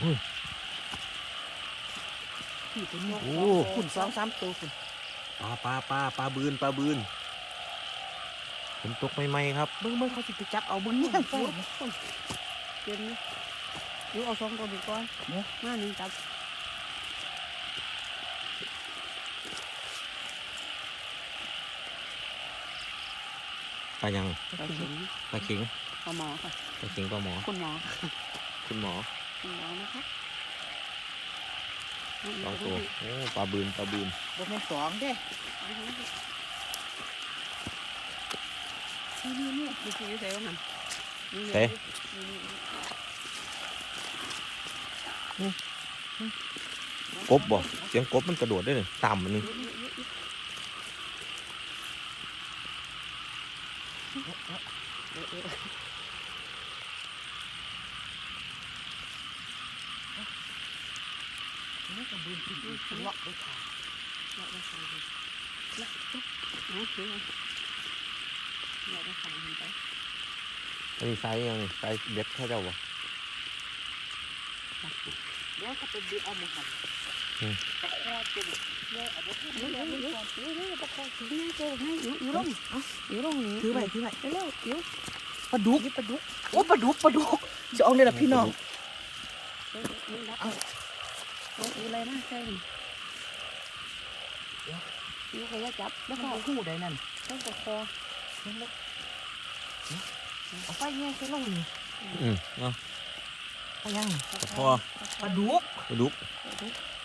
ขี่เป็นนกโอ้ขุนสองสามตัวขุนปลาปลาปลาปลาบืนปลาบืนฝนตกใหม่ๆครับเบิ้งเบิ้งเขาสิไปจับเอาเบิ้งเนี่ยพูดเดี๋ยวนี้ดูเอาสองตัวดีก่อนเนี่ยมาหนึ่งจับปลายังไปถึงปลาเข็งปลาหมอค่ะปลาเข็งปลาหมอคุณหมอค่ะคุณหมอ คุณหมอนะคะสองตัวโอ้ปลาบืนปลาบืนบ่แม่นสองเด้นี่นี่นี่ดูสิอยู่ไสว่ามันนี่นี่นี่นี่กบบ่เสียงกบมันกระโดดได้เลยต่ำมันนึง นี่ก็บืนขึ้นขึ้นเลาะไปค่ะเลาะไปค่เลาะปุ๊บเอาคือเลาะไปค่ะเห็นไปอันนี้ไซส์ยังไซส์เบ็ดเข้าเจ้าบ่เดี๋ยวก็ไปบีเอาหมูหันอืมตะคอเป็นเนี่ยเอาไปขึ้นเดี๋ยวเดี๋ยวเดี๋ยวเดี๋ยวตะคอถึงนี่เจอให้อยู่อยู่ลงเอาอยู่ลงนี่ถือไว้ถือไว้เร็วอยู่ปลาดุกนี่ปลาดุกโอ้ปลาดุกปลาดุกจะเอาเลยล่ะพี่น้องเดี๋ยวนี่รับเอา เอาอะไรมาใส่นี่เขาจะจับแล้วก็เอาหูได้นั่นต้องตะคอเอาไฟแง่ใส่ลงนี่อืมเนาะเอายังนี่ตะคอปลาดุกปลาดุก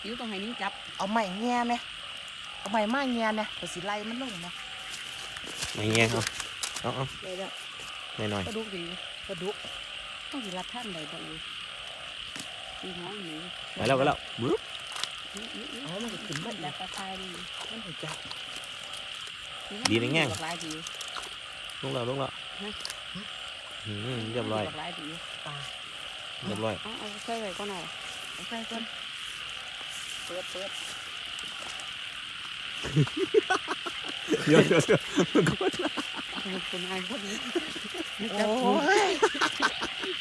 อยู่ตรงไหนนี่จับ เอาไม้แง่ไหมเอาไม้มาแง่เนี่ยก็สิไล่มันลงนะไม่เงี้ยเอาเอาเอาเลยละหน่อยหน่อยปลาดุกดีปลาดุกต้องสิรับท่านใดบ่อยู่มีหัวหนี ไปแล้วไปแล้วบึ๊บนี่นี่นี่เอามันก็ขึ้นมาแล้แล้ววปลาทายนี่มันหัวจับดีนะแง่งหลากหลายดีลงแล้วลงแล้วอืมเรียบร้อยหลากหลายดีปลาเรียบร้อยเอาเอาใส่ไว้ก่อนหน่อยเอาใส่ก่อนเปิดเปิดเดี๋ยวเดี๋ยวเดี๋ยวเอาคนอายคนนี้โอ้ย เออ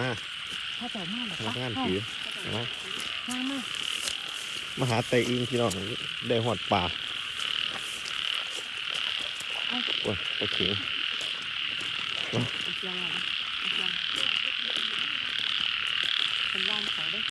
มาถ้าเจ้ามาหรอพนักงานถือมามามามาหาไตอิงพี่น้องได้หอดป่าโอ้ยปลาเข็งเอาเสี